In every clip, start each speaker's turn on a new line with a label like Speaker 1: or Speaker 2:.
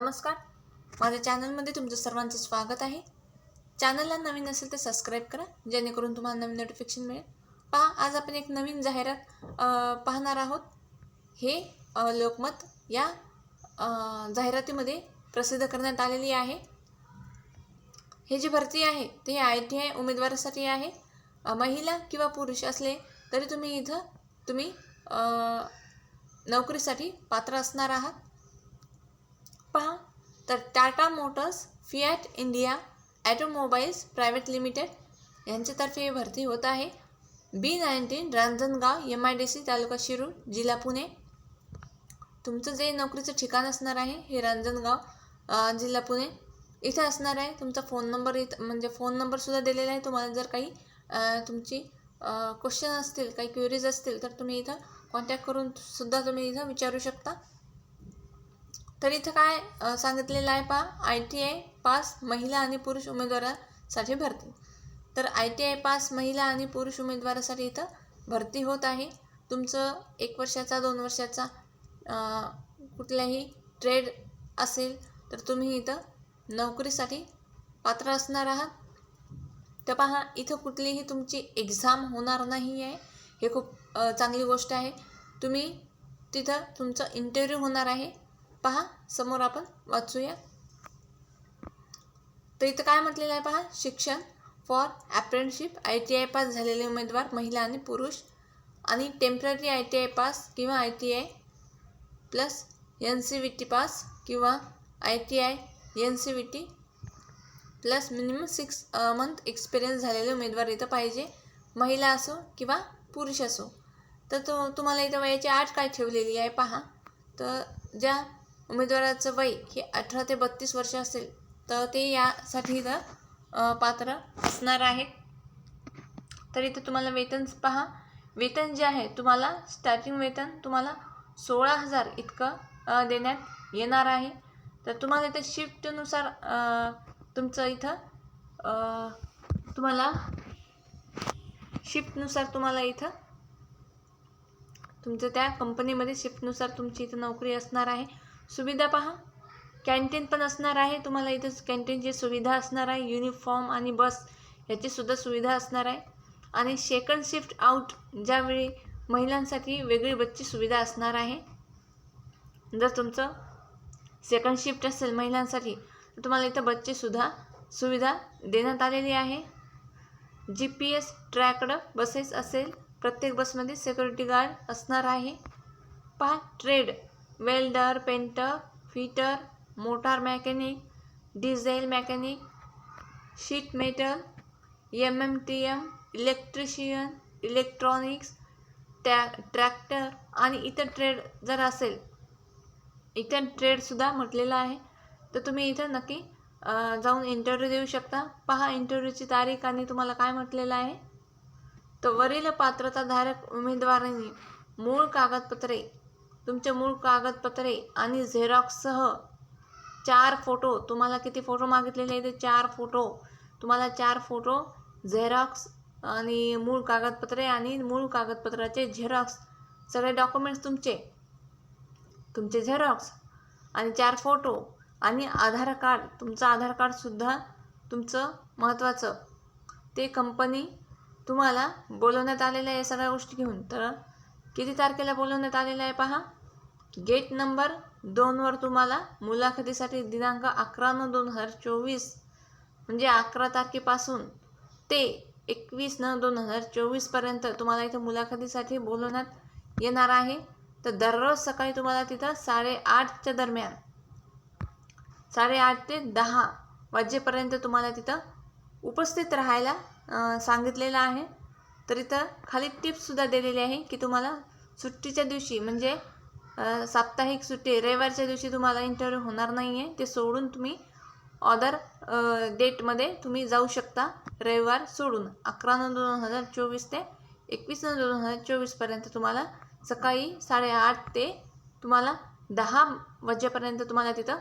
Speaker 1: नमस्कार. माझ्या चॅनलमध्ये तुमचं सर्वांचं स्वागत आहे. चॅनलला नवीन असेल तर सबस्क्राईब करा जेणेकरून तुम्हाला नवीन नोटिफिकेशन मिळेल. पहा आज आपण एक नवीन जाहिरात पाहणार आहोत. हे लोकमत या जाहिरातीमध्ये प्रसिद्ध करण्यात आलेली आहे. हे जी भरती आहे ते आय टी आय उमेदवारासाठी आहे. महिला किंवा पुरुष असले तरी तुम्ही इथं तुम्ही नोकरीसाठी पात्र असणार आहात. पहा. तर Tata Motors Fiat India automobiles private limited यांच्यातर्फे भरती होत आहे. B nineteen Ranjangaon M I D C तालुका शिरूर जिल्हा पुणे. तुमचं जे नोकरीचं ठिकाण असणार आहे हे रांजणगाव जिल्हा पुणे. इथं असणार आहे तुमचा फोन नंबर इथं म्हणजे फोन नंबरसुद्धा दिलेला आहे. तुम्हाला जर काही तुमची क्वेश्चन असतील काही क्युरीज असतील तर तुम्ही इथं कॉन्टॅक्ट करून सुद्धा तुम्ही इथं विचारू शकता. तर इथं काय सांगितलेलं आहे पहा आय टी आय पास महिला आणि पुरुष उमेदवारासाठी भरती. तर आय टी आय पास महिला आणि पुरुष उमेदवारासाठी इथं भरती होत आहे. तुमचं एक वर्षाचा दोन वर्षाचा कुठल्याही ट्रेड असेल तर तुम्ही इथं नोकरीसाठी पात्र असणार आहात. तर पहा इथं कुठलीही तुमची एक्झाम होणार नाही आहे हे खूप चांगली गोष्ट आहे. तुम्ही तिथं तुमचं इंटरव्ह्यू होणार आहे. पहा समोर आपण वाचूया. तर इथं काय म्हटलेलं आहे पहा शिक्षण for apprenticeship I T I pass झालेले उमेदवार महिला आणि पुरुष आणि temporary I T I pass किंवा I T I plus N C V T pass किंवा I T I N C V T plus minimum six month experience झालेले उमेदवार इथं पाहिजे. महिला असो किंवा पुरुष असो. तर तो तुम्हाला इथं वयाची आठ काय ठेवलेली आहे पहा. तर ज्या उमेदवाराचं वय हे अठरा ते बत्तीस वर्ष असेल तर ते यासाठी इथं पात्र असणार आहेत. तर इथं तुम्हाला वेतन पहा. वेतन जे आहे तुम्हाला स्टार्टिंग वेतन तुम्हाला सोळा हजार इतकं देण्यात येणार आहे. तर तुम्हाला इथं शिफ्टनुसार तुमचं इथं तुम्हाला शिफ्टनुसार तुम्हाला इथं तुमचं त्या कंपनीमध्ये शिफ्टनुसार तुमची इथं नोकरी असणार आहे. सुविधा पहा. कॅन्टीन पण असणार आहे. तुम्हाला इथं कॅन्टीनची सुविधा असणार आहे. युनिफॉर्म आणि बस याचीसुद्धा सुविधा असणार आहे. आणि सेकंड शिफ्ट आउट ज्यावेळी महिलांसाठी वेगळी बसची सुविधा असणार आहे. जर तुमचं सेकंड शिफ्ट असेल महिलांसाठी तर तुम्हाला इथं बसचीसुद्धा सुविधा देण्यात आलेली आहे. G P S tracked buses असेल प्रत्येक बसमध्ये सिक्युरिटी गार्ड असणार आहे. पहा trade welder painter fitter motor mechanic diesel mechanic sheet metal M M T M electrician electronics टॅ tractor आणि इतर ट्रेड जर असेल इतर ट्रेडसुद्धा म्हटलेलं आहे तर तुम्ही इथं नक्की जाऊन इंटरव्ह्यू देऊ शकता. पहा इंटरव्ह्यूची तारीख आणि तुम्हाला काय म्हटलेलं आहे. तर वरील पात्रताधारक उमेदवारांनी मूळ कागदपत्रे तुमचे मूळ कागदपत्रे आणि झेरॉक्ससह चार फोटो तुम्हाला किती फोटो मागितलेले आहे ते चार फोटो तुम्हाला चार फोटो झेरॉक्स आणि मूळ कागदपत्रे आणि मूळ कागदपत्राचे झेरॉक्स सगळे डॉक्युमेंट्स तुमचे. तुमचे झेरॉक्स आणि चार फोटो आणि आधार कार्ड. तुमचं आधार कार्डसुद्धा तुमचं महत्त्वाचं ते कंपनी तुम्हाला बोलवण्यात आलेलं आहे सगळ्या गोष्टी घेऊन. तर किती तारखेला बोलवण्यात आलेलं आहे पहा? गेट नंबर दोनवर तुम्हाला मुलाखतीसाठी दिनांक अकरा नऊ दोन हजार चोवीस म्हणजे अकरा तारखेपासून ते एकवीस नऊ दोन हजार चोवीसपर्यंत तुम्हाला इथं मुलाखतीसाठी बोलवण्यात येणार आहे. तर दररोज सकाळी तुम्हाला तिथं साडेआठच्या दरम्यान साडेआठ ते दहा वाजेपर्यंत तुम्हाला तिथं उपस्थित राहायला सांगितलेलं आहे. तर इथं खाली टिप्ससुद्धा दिलेली आहे की तुम्हाला सुट्टीच्या दिवशी म्हणजे साप्ताहिक सुट्टी रविवारच्या दिवशी तुम्हाला इंटरव्ह्यू होणार नाही आहे ते सोडून तुम्ही ऑदर डेटमध्ये तुम्ही जाऊ शकता. रविवार सोडून अकरा नऊ दोन हजार चोवीस ते एकवीस नऊ दोन हजार चोवीसपर्यंत तुम्हाला सकाळी साडेआठ ते तुम्हाला दहा वाजेपर्यंत तुम्हाला तिथं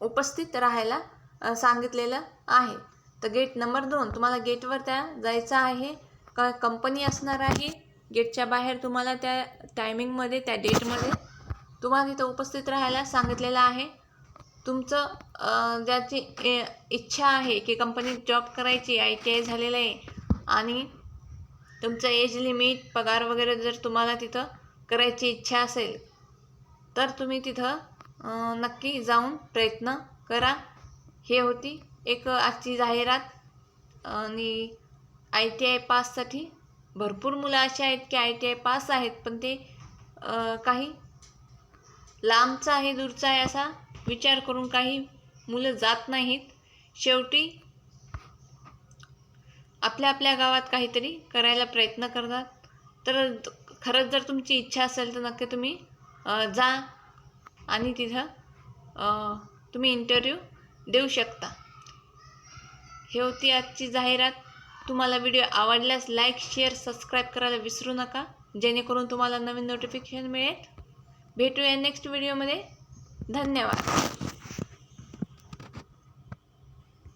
Speaker 1: उपस्थित राहायला सांगितलेलं आहे. तर गेट नंबर दोन तुम्हाला गेटवर त्या जायचं आहे. क कंपनी असणार आहे. गेटच्या बाहेर तुम्हाला त्या टायमिंगमध्ये त्या डेटमध्ये तुम्हाला तिथं उपस्थित राहायला सांगितलेलं आहे. तुमचं ज्याची ए- इच्छा आहे की कंपनीत जॉब करायची आय टी आय झालेलं आहे आणि तुमचं एज लिमिट पगार वगैरे जर तुम्हाला तिथं करायची इच्छा असेल तर तुम्ही तिथं नक्की जाऊन प्रयत्न करा. हे होती एक आजची जाहिरात. आणि आय टी आय पाससाठी भरपूर मुलं अशी आहेत की आय टी आय पास आहेत पण ते काही लांबचा आहे दूरचा आहे असा विचार करून काही मुलं जात नाहीत. शेवटी आपल्या आपल्या गावात काहीतरी करायला प्रयत्न करतात. तर खरंच जर तुमची इच्छा असेल तर नक्की तुम्ही जा आणि तिथं तुम्ही इंटरव्ह्यू देऊ शकता. हे होती आजची जाहिरात. तुम्हाला व्हिडिओ आवडल्यास लाईक शेअर सबस्क्राईब करायला विसरू नका. जेणेकरून तुम्हाला नवीन नोटिफिकेशन मिळेल. भेटूया नेक्स्ट व्हिडिओमध्ये. धन्यवाद.